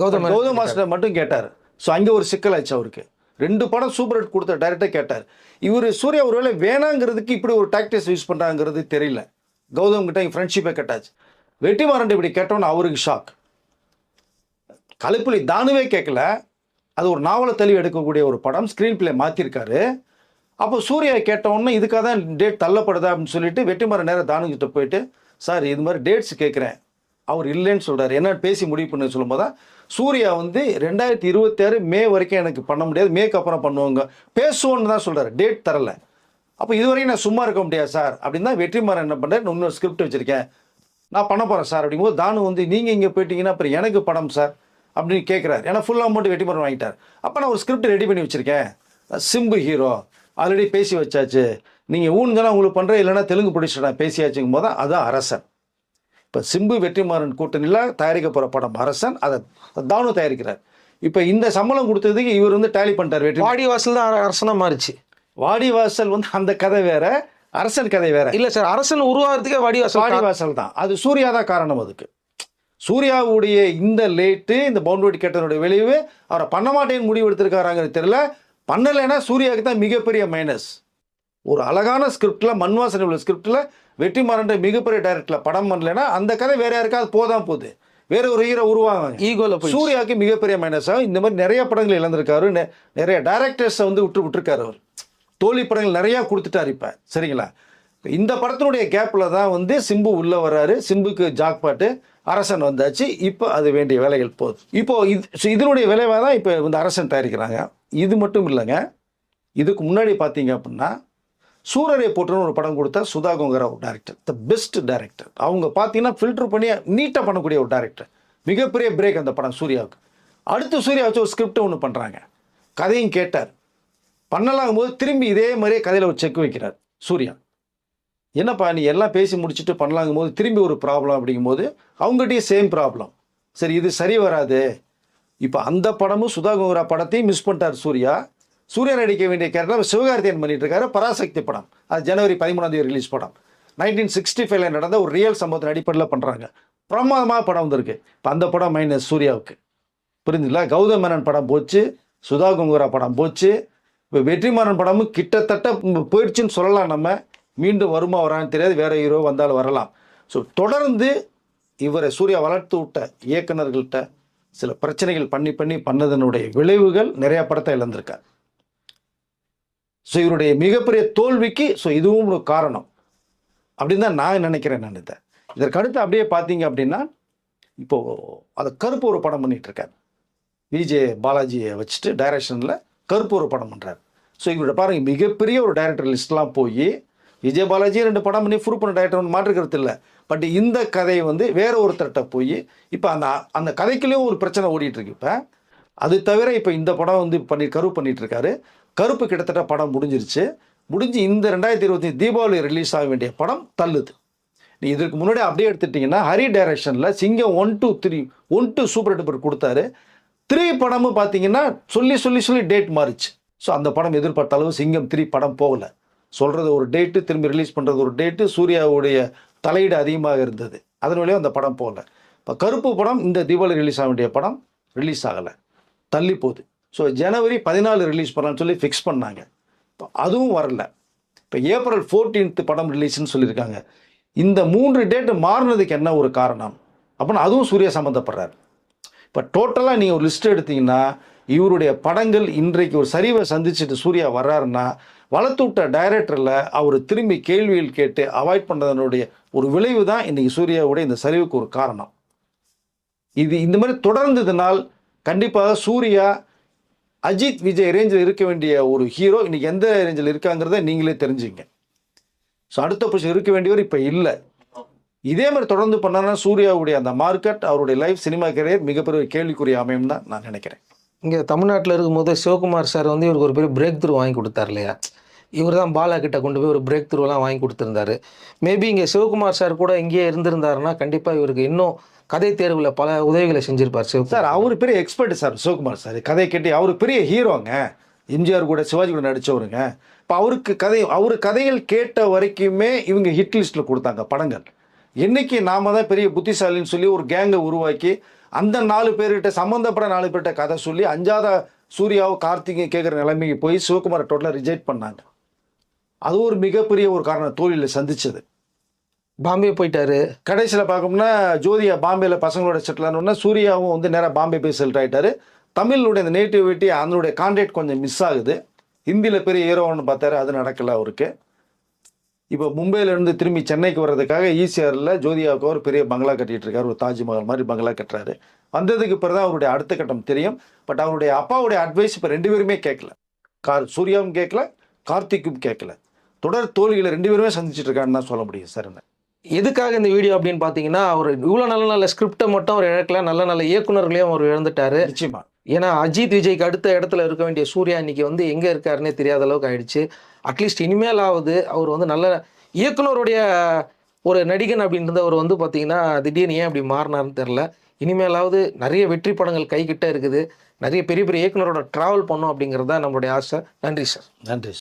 கௌதம் கௌதம் மாஸ்டர் மட்டும் கேட்டார். ஸோ அங்கே ஒரு சிக்கல் ஆச்சு அவருக்கு. ரெண்டு படம் சூப்பர் ஹிட் கொடுத்த டைரக்டாக கேட்டார். இவர் சூர்யா ஒருவேளை வேணாங்கிறதுக்கு இப்படி ஒரு டாக்டிக்ஸ் யூஸ் பண்ணுறாங்கிறது தெரியல. கௌதம் கிட்ட ஃப்ரெண்ட்ஷிப்பை கட்டாச்சு. வெட்டிமாறன் இப்படி கேட்டோன்னு அவருக்கு ஷாக் கலைப்புலி தானுவே கேட்கல அது ஒரு நாவலை தெளிவு எடுக்கக்கூடிய ஒரு படம் ஸ்க்ரீன் பிளே மாற்றிருக்காரு அப்போ சூர்யா கேட்டவுடனே இதுக்காக தான் டேட் தள்ளப்படுதா? அப்படின்னு சொல்லிட்டு வெட்டிமாறன் நேரம் தானுங்கிட்ட போயிட்டு சார் இது மாதிரி டேட்ஸ் கேட்குறேன் அவர் இல்லைன்னு சொல்கிறார் என்ன பேசி முடிவு பண்ணு சொல்லும்போது தான் சூர்யா வந்து ரெண்டாயிரத்தி இருபத்தாறு மே வரைக்கும் எனக்கு பண்ண முடியாது. மேக்கு அப்புறம் பண்ணுவாங்க. பேசுவோன்னு தான் சொல்கிறார் டேட் தரல. அப்போ இதுவரையும் நான் சும்மா இருக்க முடியாது சார். அப்படின்னு தான் வெற்றிமாறன் என்ன பண்ணுறேன் இன்னொரு ஸ்கிரிப்ட் வச்சுருக்கேன். நான் பண்ண போகிறேன் சார். அப்படிங்கும்போது தானு வந்து நீங்கள் இங்கே போயிட்டீங்கன்னா அப்புறம் எனக்கு படம் சார். அப்படின்னு கேட்குறாரு ஏன்னா ஃபுல் அமௌண்ட் வெற்றிமாறன் வாங்கிட்டார். அப்போ நான் ஒரு ஸ்கிரிப்ட் ரெடி பண்ணி வச்சுருக்கேன். சிம்பு ஹீரோ ஆல்ரெடி பேசி வச்சாச்சு. நீங்கள் ஊன்னுங்கன்னா உங்களுக்கு பண்ணுறேன் இல்லைன்னா தெலுங்கு நான் பேசியாச்சுங்கும் போது தான் அதுதான் அரசன். இப்போ சிம்பு வெற்றிமாறன் கூட்டணியில் தயாரிக்க போகிற படம் அரசன். அதை தானு தயாரிக்கிறார். இப்போ இந்த சம்பளம் கொடுத்ததுக்கு இவர் வந்து டேலி பண்ணிட்டார் வெற்றி வாடி வாசல் தான் அரசனா மாறிச்சு. வாடிவாசல் வந்து அந்த கதை வேற அரசன் கதை வேற. இல்ல சார் அரசன் உருவாகிறதுக்கே வாடி வாசல் கா- வாடிவாசல் தான். அது சூர்யா தான் காரணம் அதுக்கு. சூர்யாவுடைய இந்த லேட்டு இந்த பவுண்டரி கேட்டனுடைய விளைவு அவரை பண்ண மாட்டேன்னு முடிவு எடுத்திருக்காராங்கிறது தெரியல. பண்ணலைன்னா சூர்யாவுக்கு தான் மிகப்பெரிய மைனஸ் ஒரு அழகான ஸ்கிரிப்டில் மண்வாசனை உள்ள ஸ்கிரிப்டில் வெற்றிமாறன் மிகப்பெரிய டைரக்டில் படம் பண்ணலைன்னா அந்த கதை வேற யாருக்காவது போதான் போகுது. வேற ஒரு ஹீரோ உருவாங்க ஈகோல சூர்யாவுக்கு மிகப்பெரிய மைனஸ் ஆகும். இந்த மாதிரி நிறைய படங்கள் இழந்திருக்காரு. நிறைய டைரக்டர்ஸை வந்து விட்டு விட்டுருக்காரு அவர். தோல்வி படங்கள் நிறையா கொடுத்துட்டாரு இப்போ. சரிங்களா? இந்த படத்தினுடைய கேப்பில் தான் வந்து சிம்பு உள்ளே வர்றாரு. சிம்புக்கு ஜாக் பாட்டு அரசன் வந்தாச்சு. இப்போ அது வேண்டிய வேலைகள் போகுது. இப்போது இது ஸோ இதனுடைய விளைவாக தான் இப்போ வந்து அரசன் தயாரிக்கிறாங்க. இது மட்டும் இல்லைங்க. இதுக்கு முன்னாடி பார்த்தீங்க அப்படின்னா சூரரை போட்டுன்னு ஒரு படம் கொடுத்தா சுதா கோங்கரா ஒரு டேரக்டர் த பெஸ்ட் டேரக்டர் அவங்க பார்த்தீங்கன்னா ஃபில்டர் பண்ணி நீட்டாக பண்ணக்கூடிய ஒரு டேரக்டர் மிகப்பெரிய பிரேக் அந்த படம் சூர்யாவுக்கு. அடுத்து சூர்யா வச்சு ஒரு ஸ்கிரிப்ட் ஒன்று பண்ணுறாங்க கதையும் கேட்டார். பண்ணலாங்கும் போது திரும்பி இதே மாதிரியே கதையில் ஒரு செக் வைக்கிறார் சூர்யா. என்னப்பா நீ எல்லாம் பேசி முடிச்சுட்டு பண்ணலாங்கும் போது திரும்பி ஒரு ப்ராப்ளம் அப்படிங்கும்போது அவங்ககிட்டயும் சேம் ப்ராப்ளம் சரி இது சரி வராது. இப்போ அந்த படமும் சுதா கோங்கரா படத்தையும் மிஸ் பண்ணிட்டார் சூர்யா. சூர்யா நடிக்க வேண்டிய கேரக்டர் சிவகார்த்தியன் பண்ணிட்டு இருக்காரு பராசக்தி படம். அது ஜனவரி பதிமூணாம் தேதி ரிலீஸ் படம். நைன்டீன் சிக்ஸ்டி ஃபைவ்ல நடந்த ஒரு ரியல் சம்பவத்தின் அடிப்படையில் பண்ணுறாங்க பிரமாதமாக படம் வந்திருக்கு. இப்போ அந்த படம் மைனஸ் சூர்யாவுக்கு. புரிஞ்சுங்களா கௌதம் மேனன் படம் போச்சு சுதா குங்குரா படம் போச்சு. இப்போ வெற்றிமாறன் படமும் கிட்டத்தட்ட போயிடுச்சுன்னு சொல்லலாம் நம்ம. மீண்டும் வருமா வரான்னு தெரியாது. வேற ஹீரோ வந்தாலும் வரலாம். ஸோ தொடர்ந்து இவரை சூர்யா வளர்த்து விட்ட இயக்குநர்கள்ட்ட சில பிரச்சனைகள் பண்ணி பண்ணி பண்ணதனுடைய விளைவுகள் நிறையா படத்தை இழந்திருக்கார். ஸோ இவருடைய மிகப்பெரிய தோல்விக்கு ஸோ இதுவும் ஒரு காரணம். அப்படின்னு தான் நான் நினைக்கிறேன் நான் இதை. இதற்கு அடுத்து அப்படியே பார்த்தீங்க அப்படின்னா இப்போது அதை கருப்பு ஒரு படம் பண்ணிகிட்ருக்கார் விஜே பாலாஜியை வச்சுட்டு டைரக்ஷனில் கருப்பு ஒரு படம் பண்ணுறாரு ஸோ இவரோட பாருங்க மிகப்பெரிய ஒரு டைரக்டர் லிஸ்ட்லாம் போய் விஜய் பாலாஜி ரெண்டு படம் பண்ணி ப்ரூவ் பண்ண டேரக்டர் மாற்றுக்கிறது இல்லை பட் இந்த கதையை வந்து வேற ஒருத்தர்கிட்ட போய் இப்போ அந்த அந்த கதைக்குள்ளேயும் ஒரு பிரச்சனை ஓடிட்டு இருக்கு இப்போ அது தவிர இப்போ இந்த படம் வந்து பண்ணி கருப்பு பண்ணிட்டு கருப்பு கிட்டத்தட்ட படம் முடிஞ்சிருச்சு. முடிஞ்சு இந்த ரெண்டாயிரத்தி இருபத்தி தீபாவளி ரிலீஸ் ஆக வேண்டிய படம் தள்ளுது. நீ இதற்கு முன்னாடி அப்படியே எடுத்துட்டிங்கன்னா ஹரி டைரக்ஷனில் Singam one two three one two super duper கொடுத்தாரு. த்ரீ படமும் பார்த்தீங்கன்னா சொல்லி சொல்லி சொல்லி டேட் மாறிச்சு. ஸோ அந்த படம் எதிர்பார்த்த அளவு சிங்கம் த்ரீ படம் போகலை. சொல்கிறது ஒரு டேட்டு திரும்பி ரிலீஸ் பண்ணுறது ஒரு டேட்டு சூர்யாவுடைய தலையீடு அதிகமாக இருந்தது. அதன் வழியாக அந்த படம் போகல. இப்போ கருப்பு படம் இந்த தீபாவளி ரிலீஸ் ஆக வேண்டிய படம் ரிலீஸ் ஆகலை. தள்ளி போகுது. ஸோ ஜனவரி பதினாலு ரிலீஸ் பண்ணலாம்னு சொல்லி ஃபிக்ஸ் பண்ணாங்க. இப்போ அதுவும் வரல. இப்போ ஏப்ரல் 14th படம் ரிலீஸ்னு சொல்லியிருக்காங்க. இந்த மூன்று டேட்டு மாறினதுக்கு என்ன ஒரு காரணம்? அப்படின்னு அதுவும் சூர்யா சம்மந்தப்படுறாரு இப்போ டோட்டலாக நீங்கள் ஒரு லிஸ்ட் எடுத்தீங்கன்னா இவருடைய படங்கள் இன்றைக்கு ஒரு சரிவை சந்திச்சுட்டு சூர்யா வர்றாருன்னா வளர்த்து விட்ட டைரக்டரில் அவர் திரும்பி கேள்வியில் கேட்டு அவாய்ட் பண்ணுறதனுடைய ஒரு விளைவு தான் இன்றைக்கி சூர்யாவுடைய இந்த சரிவுக்கு ஒரு காரணம். இது இந்த மாதிரி தொடர்ந்ததுனால் கண்டிப்பாக சூர்யா அஜித் விஜய் ரேஞ்சில் இருக்க வேண்டிய ஒரு ஹீரோ இன்னைக்கு எந்த ரேஞ்சில் இருக்காங்கிறத நீங்களே தெரிஞ்சுங்க. ஸோ அடுத்த பொசிஷன் இருக்க வேண்டியவர் இப்போ இல்லை. இதே மாதிரி தொடர்ந்து பண்ணனா சூர்யாவுடைய அந்த மார்க்கெட் அவருடைய லைஃப் சினிமா கரியர் மிகப்பெரிய கேள்விக்குரிய அமையும் தான் நான் நினைக்கிறேன். இங்கே தமிழ்நாட்டில் இருக்கும்போது சிவகுமார் சார் வந்து இவருக்கு ஒரு பெரிய பிரேக் த்ரூ வாங்கி கொடுத்தார் இல்லையா? இவர் தான் பாலா கிட்ட கொண்டு போய் ஒரு பிரேக் த்ரூலாம் வாங்கி கொடுத்துருந்தாரு. மேபி இங்கே சிவகுமார் சார் கூட இங்கேயே இருந்திருந்தாருன்னா கண்டிப்பாக இவருக்கு இன்னும் கதை தேர்வில் பல உதவிகளை செஞ்சிருப்பார் சிவகுமார் சார் அவர் பெரிய எக்ஸ்பர்ட் சார் சிவகுமார் சார். கதை கேட்டு அவர் பெரிய ஹீரோங்க எம்ஜிஆர் கூட சிவாஜி கூட நடித்தவருங்க இப்போ அவருக்கு கதை அவர் கதைகள் கேட்ட வரைக்குமே இவங்க ஹிட் லிஸ்ட்டில் கொடுத்தாங்க படங்கள். என்னைக்கு நாம தான் பெரிய புத்திசாலின்னு சொல்லி ஒரு கேங்கை உருவாக்கி அந்த நாலு பேர்கிட்ட சம்மந்தப்பட்ட நாலு பேர்கிட்ட கதை சொல்லி அஞ்சாத சூர்யாவை கார்த்திகை கேட்குற நிலைமைக்கு போய் சிவகுமாரை டோட்டலாக ரிஜெக்ட் பண்ணாங்க. அது ஒரு மிகப்பெரிய ஒரு காரணம் தோல்வியில் சந்திச்சது. பாம்பே போயிட்டாரு. கடைசியில் பார்க்கணும்னா ஜோதியா பாம்பேல பசங்களோட செட்டில் ஆனோடனே சூர்யாவும் வந்து நேராக பாம்பே போய் செட்டில் ஆயிட்டாரு. தமிழுடைய அந்த நேட்டிவிட்டி அதனுடைய கான்டாக்ட் கொஞ்சம் மிஸ் ஆகுது. ஹிந்தியில் பெரிய ஹீரோன்னு பார்த்தாரு அது நடக்கல அவருக்கு. இப்போ மும்பையில இருந்து திரும்பி சென்னைக்கு வர்றதுக்காக ஈசிஆரில் ஜோதியாவுக்கு ஒரு பெரிய பங்களா கட்டிட்டு இருக்காரு. ஒரு தாஜ்மஹால் மாதிரி பங்களா கட்டுறாரு. வந்ததுக்கு பிறகு தான் அவருடைய அடுத்த கட்டம் தெரியும். பட் அவருடைய அப்பாவுடைய அட்வைஸ் இப்போ ரெண்டு பேருமே கேட்கல. கார் சூர்யாவும் கேட்கல கார்த்திக்கும் கேட்கல. தொடர் தோல்விகளை ரெண்டு பேருமே சந்திச்சிட்டு இருக்காருன்னு தான் சொல்ல முடியும் சார் எதுக்காக இந்த வீடியோ அப்படின்னு பார்த்தீங்கன்னா அவர் இவ்வளோ நல்ல நல்ல ஸ்கிரிப்டை மட்டும் அவர் இழக்கல. நல்ல நல்ல இயக்குனர்களையும் அவர் இழந்துட்டாரு. நிச்சயமா. ஏன்னா அஜித் விஜய்க்கு அடுத்த இடத்துல இருக்க வேண்டிய சூர்யா இன்னைக்கு வந்து எங்கே இருக்காருன்னே தெரியாத அளவுக்கு ஆயிடுச்சு. அட்லீஸ்ட் இனிமேலாவது அவர் வந்து நல்ல இயக்குனருடைய ஒரு நடிகன் அப்படின்றத அவர் வந்து பார்த்தீங்கன்னா திடீர்னு ஏன் அப்படி மாறினார்னு தெரில இனிமேலாவது நிறைய வெற்றி படங்கள் கைக்கிட்ட இருக்குது. நிறைய பெரிய பெரிய இயக்குனரோட ட்ராவல் பண்ணோம் அப்படிங்கிறது தான் நம்மளுடைய ஆசை. நன்றி சார் நன்றி